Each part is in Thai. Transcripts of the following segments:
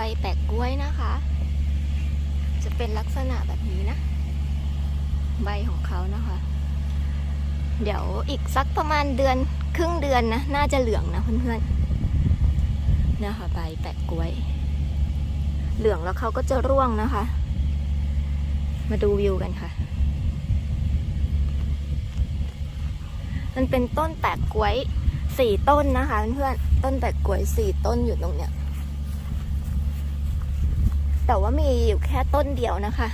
บแปลกกล้วยนะคะ จะเป็นลักษณะแบบนี้นะ ใบของเขานะคะ เดี๋ยวอีกสักประมาณเดือนครึ่งเดือนนะ น่าจะเหลืองนะเพื่อนๆนะคะใบแปลกกล้วย เหลืองแล้วเขาก็จะร่วงนะคะ มาดูวิวกันค่ะ มันเป็นต้นแปลกกล้วยสี่ต้นนะคะเพื่อนๆต้นแปลกกล้วยสี่ต้นอยู่ตรงเนี้ย แต่ว่ามีอยู่แค่ต้นเดียวนะคะ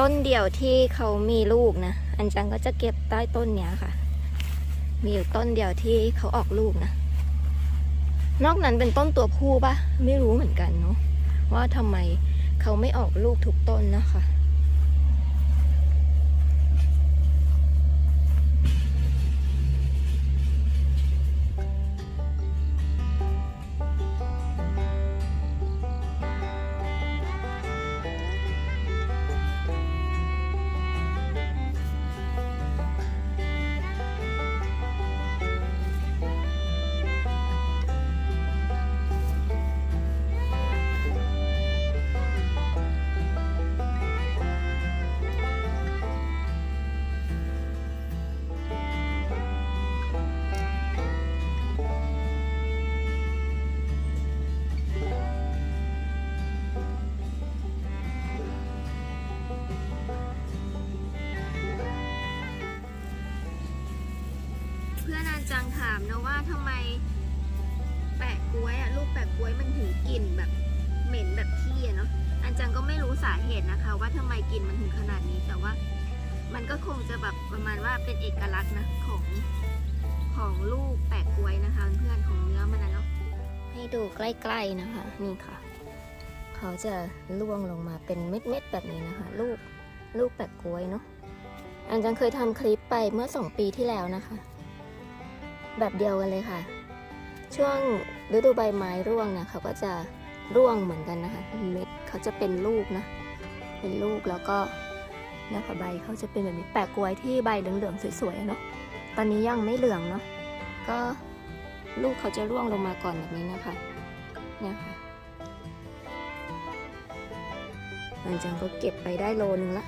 ต้นเดียวที่เขามีลูกนะ อันจังก็จะเก็บใต้ต้นเนี้ยค่ะ มีอยู่ต้นเดียวที่เขาออกลูกนะ นอกนั้นเป็นต้นตัวผู้ปะไม่รู้เหมือนกันเนาะว่าทำไมเขาไม่ออกลูกทุกต้นนะคะ เพื่อนจังถามนะว่าทำไมแปะกล้วยอะลูกแปะกล้วยมันถึงกลิ่นแบบเหม็นแบบขี้อะเนาะอันจังก็ไม่รู้สาเหตุนะคะ ว่าทำไมกลิ่นมันถึงขนาดนี้แต่ว่า มันก็คงจะแบบประมาณว่าเป็นเอกลักษณ์นะของของลูกแปะกล้วยนะคะ เพื่อนของเนื้อมันนะเนาะให้ดูใกล้ๆนะคะ นี่ค่ะ เขาจะล่วงลงมาเป็นเม็ดๆแบบนี้นะคะ ลูกลูกแปะกล้วยเนาะอันจังเคยทำคลิปไปเมื่อสองปีที่แล้วนะคะ แบบเดียวกันเลยค่ะ ช่วงฤดูใบไม้ร่วงเนี่ยเขาก็จะร่วงเหมือนกันนะคะเม็ดเขาจะเป็นลูกนะ เป็นลูกแล้วก็เนี่ยค่ะใบเขาจะเป็นแบบนี้แปลกกล้วยที่ใบเหลืองๆสวยๆอะเนาะตอนนี้ยังไม่เหลืองเนาะก็ลูกเขาจะร่วงลงมาก่อนแบบนี้นะคะเนี่ยค่ะหลังจากก็เก็บไปได้โลนึงละ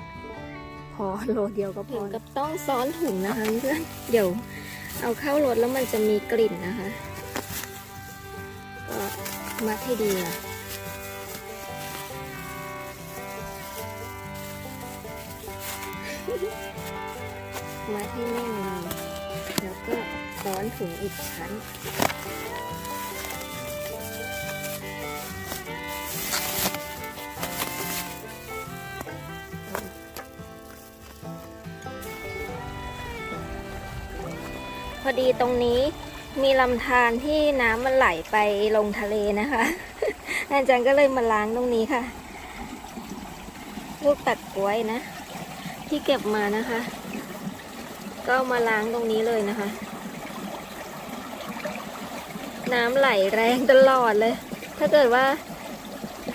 พอโลเดียวก็พอกับต้องซ้อนถุงนะคะเพื่อนเดี๋ยว เอาเข้ารถแล้วมันจะมีกลิ่นนะคะ ก็มัดให้ดีนะมัดให้แน่นเลยแล้วก็ซ้อนถุงอีกชั้น พอดีตรงนี้มีลำธารที่น้ำมันไหลไปลงทะเลนะคะ อาจารย์ก็เลยมาล้างตรงนี้ค่ะ ลูกตัดกล้วยนะ ที่เก็บมานะคะ ก็มาล้างตรงนี้เลยนะคะ น้ำไหลแรงตลอดเลย ถ้าเกิดว่า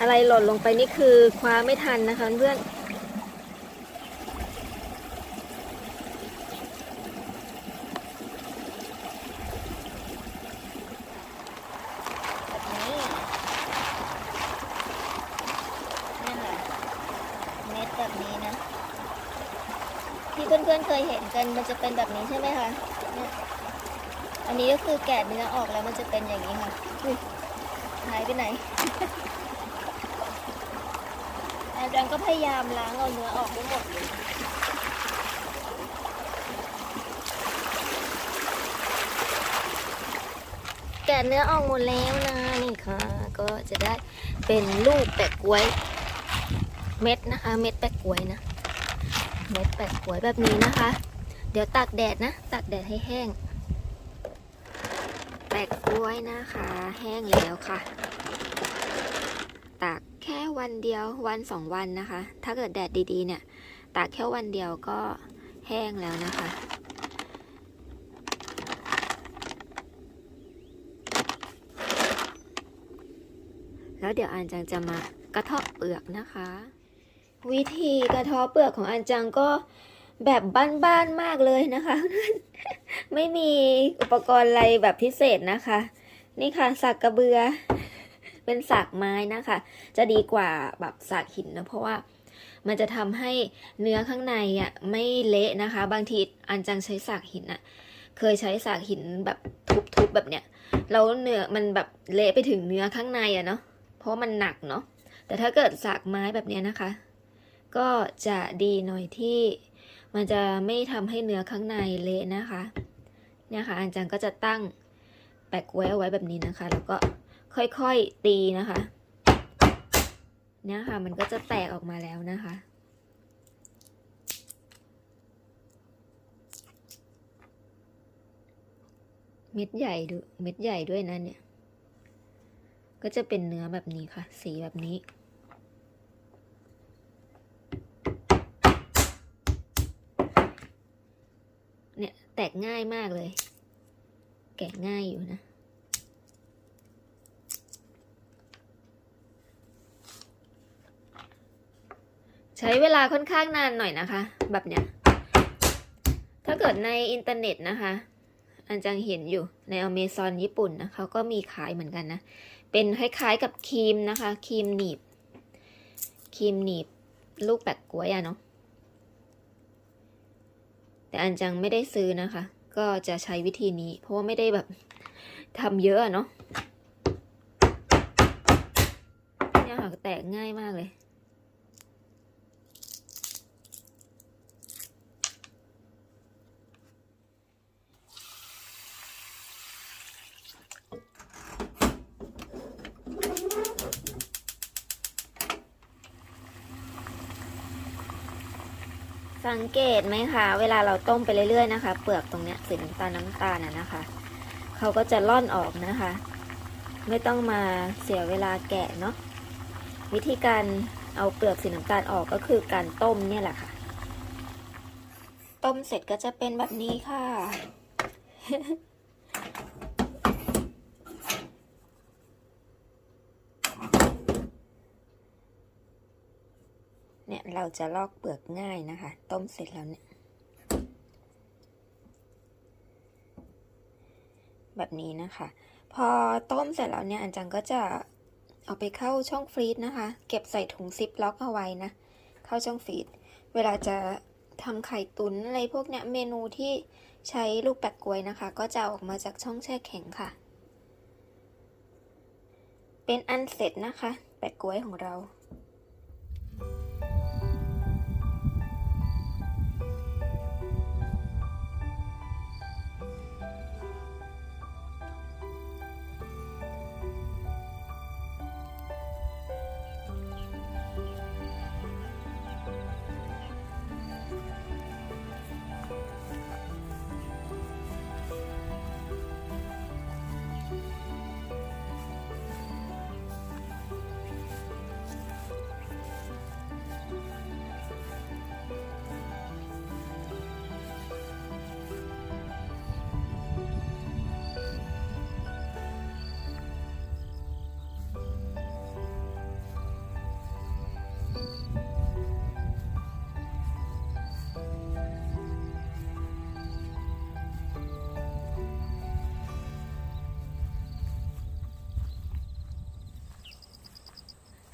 อะไรหล่นลงไปนี่คือคว้าไม่ทันนะคะเพื่อน แบบนี้นี่ค่ะเม็ดแบบนี้นะ ที่เพื่ อนๆเคยเห็นกันมันจะเป็นแบบนี้ใช่ไหมคะเนี่ยอันนี้ก็คือแกะเนื้อออกแล้วมันจะเป็นอย่างนี้ค่ะคุยหายไปไหนอาจารย์ก็พยายามล้างเอาเนื้อออกให้หมดเลยแกะเนื้อออกหมดแล้วนะนี่ค่ะ ก็จะได้เป็นลูกแปะกล้วย เม็ดนะคะ เม็ดแปะกล้วยนะ เม็ดแปะกล้วยแบบนี้นะคะ เดี๋ยวตากแดดนะตากแดดให้แห้ง แปะกล้วยนะคะ แห้งแล้วค่ะ ตากแค่วันเดียววันสองวันนะคะ ถ้าเกิดแดดดีๆ เนี่ยตากแค่วันเดียวก็แห้งแล้วนะคะแล้วเดี๋ยวอันจังจะมากระเทาะเปลือกนะคะ วิธีกระทาะเปลือกของอันจังก็แบบบ้านๆมากเลยนะคะ ไม่มีอุปกรณ์อะไรแบบพิเศษนะคะ นี่ค่ะสักกระเบือ เป็นสากไม้นะคะ จะดีกว่าแบบสากหินนะเพราะว่ามันจะทำให้เนื้อข้างในอะไม่เละนะคะ บางทีอันจังใช้สากหินอะ เคยใช้สากหินแบบทุบๆแบบเนี้ยแล้วเนื้อมันแบบเละไปถึงเนื้อข้างในอะเนาะเพราะมันหนักเนาะแต่ถ้าเกิดสากไม้แบบเนี้ยนะคะ ก็จะดีหน่อยที่มันจะไม่ทำให้เนื้อข้างในเละนะคะเนี่ยค่ะอันจังก็จะตั้งแปะกล้วยเอาไว้แบบนี้นะคะ แล้วก็ค่อยๆตีนะคะเนี่ยค่ะมันก็จะแตกออกมาแล้วนะคะเม็ดใหญ่ดูเม็ดใหญ่ด้วยนะเนี่ย ก็จะเป็นเนื้อแบบนี้ค่ะ สีแบบนี้ เนี่ยแตกง่ายมากเลย แกะง่ายอยู่นะ ใช้เวลาค่อนข้างนานหน่อยนะคะ แบบเนี้ย ถ้าเกิดในอินเทอร์เน็ตนะคะ อันจังเห็นอยู่ในอเมซอนญี่ปุ่นนะเขาก็มีขายเหมือนกันนะ เป็นคล้ายๆกับครีมนะคะ ครีมหนีบ ครีมหนีบ ลูกแปะกล้วยอะเนาะ แต่อันจังไม่ได้ซื้อนะคะ ก็จะใช้วิธีนี้ เพราะว่าไม่ได้แบบทำเยอะเนาะเนี่ยค่ะแตกง่ายมากเลย สังเกตไหมคะเวลาเราต้มไปเรื่อยๆนะคะ เปลือกตรงเนี้ยสีน้ำตาลน้ำตาลน่ะนะคะ เขาก็จะล่อนออกนะคะ ไม่ต้องมาเสียเวลาแกะเนาะวิธีการเอาเปลือกสีน้ำตาลออกก็คือการต้มเนี่ยแหละค่ะ ต้มเสร็จก็จะเป็นแบบนี้ค่ะ เนี่ยเราจะลอกเปลือกง่ายนะคะ ต้มเสร็จแล้วเนี่ย แบบนี้นะคะ พอต้มเสร็จแล้วเนี่ยอันจังก็จะเอาไปเข้าช่องฟรีซนะคะ เก็บใส่ถุงซิปล็อกเอาไว้นะ เข้าช่องฟรีซเวลาจะทำไข่ตุ๋นอะไรพวกเนี้ยเมนูที่ใช้ลูกแปะกล้วยนะคะ ก็จะออกมาจากช่องแช่แข็งค่ะ เป็นอันเสร็จนะคะ แปะกล้วยของเรา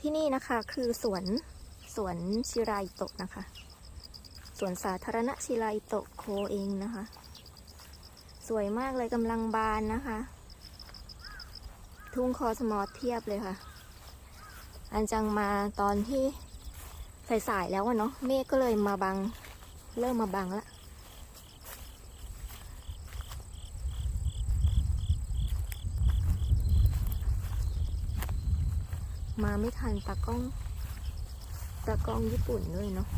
ที่นี่นะคะ คือสวนสวนชิราอิโตะนะคะ สวนสาธารณะชิราอิโตะโคเองนะคะ สวยมากเลยกำลังบานนะคะ ทุ่งคอสมอเทียบเลยค่ะ อันจังมาตอนที่สายๆแล้วอะเนาะเมฆก็เลยมาบัง เริ่มมาบังละ มาไม่ทันตากล้องตากล้องญี่ปุ่นด้วยเนาะ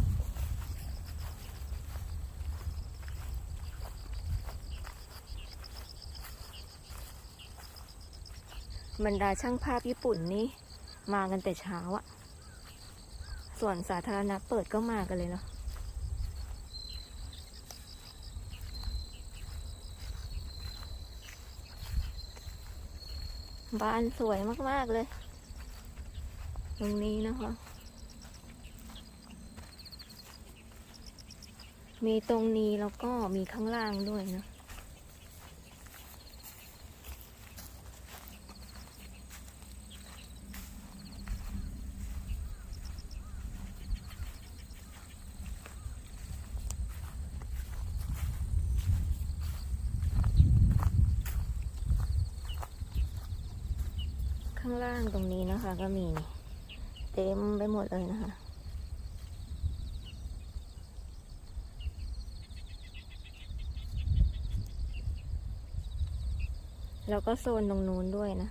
บรรดาช่างภาพญี่ปุ่นนี่มากันแต่เช้าอะส่วนสาธารณะเปิดก็มากันเลยเนาะบ้านสวยมาก ๆ เลย ตรงนี้นะคะ มีตรงนี้แล้วก็มีข้างล่างด้วยนะข้างล่างตรงนี้นะคะก็มี เต็มไปหมดเลยนะคะแล้วก็โซนตรงนู้นด้วยนะ